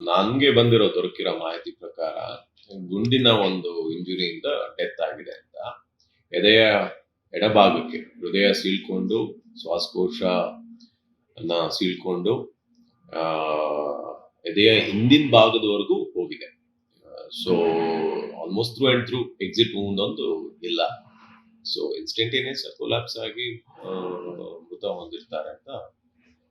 ನನ್ಗೆ ಬಂದಿರೋ ದೊರಕಿರೋ ಮಾಹಿತಿ ಪ್ರಕಾರ ಗುಂಡಿನ ಒಂದು ಇಂಜುರಿಯಿಂದ ಡೆತ್ ಆಗಿದೆ ಅಂತ. ಎದೆಯ ಎಡಭಾಗಕ್ಕೆ ಹೃದಯ ಸೀಳ್ಕೊಂಡು ಶ್ವಾಸಕೋಶ ಸೀಳ್ಕೊಂಡು ಆ, ಎದೆಯ ಹಿಂದಿನ ಭಾಗದವರೆಗೂ ಹೋಗಿದೆ. So almost through and through exit ಮುಂದೊಂದು ಇಲ್ಲ. ಸೊ ಇನ್ಸ್ಟೆಂಟೇನಿಯಸ್ ಕೊಲಾಪ್ಸ್ ಆಗಿ ಮೃತ ಹೊಂದಿರ್ತಾರೆ ಅಂತ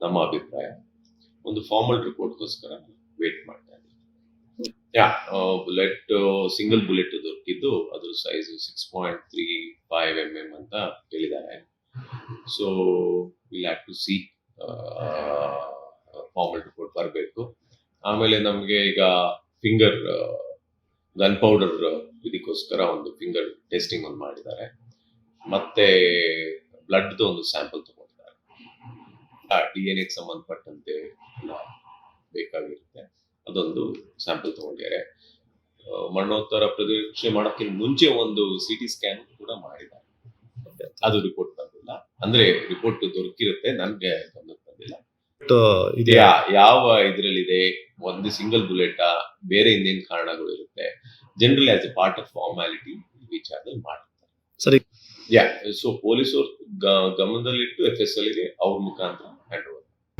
ನಮ್ಮ ಅಭಿಪ್ರಾಯ. ಒಂದು ಫಾರ್ಮಲ್ ರಿಪೋರ್ಟ್ಗೋಸ್ಕರ ವೇಟ್ ಮಾಡ್ತಾ ಇದ್ದೀನಿ. ಯಾ ಬುಲೆಟ್ ಸಿಂಗಲ್ ಬುಲೆಟ್ ದೊರಕಿದ್ದು ಅದ್ರ size six point three five M M ಅಂತ ಹೇಳಿದ್ದಾರೆ. So will have to see formal report ಬರಬೇಕು. ಆಮೇಲೆ ನಮಗೆ ಈಗ ಫಿಂಗರ್ ಗನ್ ಪೌಡರ್ ಇದಕ್ಕೋಸ್ಕರ ಒಂದು ಫಿಂಗರ್ ಟೆಸ್ಟಿಂಗ್ ಒಂದು ಮಾಡಿದ್ದಾರೆ. ಮತ್ತೆ ಬ್ಲಡ್ದು ಒಂದು ಸ್ಯಾಂಪಲ್ ತಗೊಂಡಿದ್ದಾರೆ. ಡಿ ಎನ್ ಎಗೆ ಸಂಬಂಧಪಟ್ಟಂತೆ ಬೇಕಾಗಿರುತ್ತೆ. ಅದೊಂದು ಸ್ಯಾಂಪಲ್ ತಗೊಂಡಿದ್ದಾರೆ. ಮಣ್ಣೋತ್ತರ ಮರಣೋತ್ತರ ಪರೀಕ್ಷೆ ಮಾಡೋಕ್ಕಿಂತ ಮುಂಚೆ ಒಂದು ಸಿ ಟಿ ಸ್ಕ್ಯಾನ್ ಕೂಡ ಮಾಡಿದ್ದಾರೆ. ಅದು ರಿಪೋರ್ಟ್ ಬಂದಿಲ್ಲ. ಅಂದ್ರೆ ರಿಪೋರ್ಟ್ ದೊರಕಿರುತ್ತೆ. ನನ್ಗೆ ಗಮನಕ್ಕೆ ಬಂದಿಲ್ಲ. ಯಾವ ಇದ್ರಲ್ಲಿದೆ? ಒಂದು ಸಿಂಗಲ್ ಬುಲೆಟ್ ಬೇರೆ ಇನ್ನೇನ್ ಕಾರಣಗಳು ಇರುತ್ತೆ? Generally as a part of formality ವಿಚಾರದಲ್ಲಿ ಮಾಡ್ತಾರೆ ಸರಿ. ಯಾ ಸೊ ಪೊಲೀಸರು ಗಮನದಲ್ಲಿಟ್ಟು ಎಫ್ ಎಸ್ ಎಲ್ಗೆ ಅವ್ರ ಮುಖಾಂತರ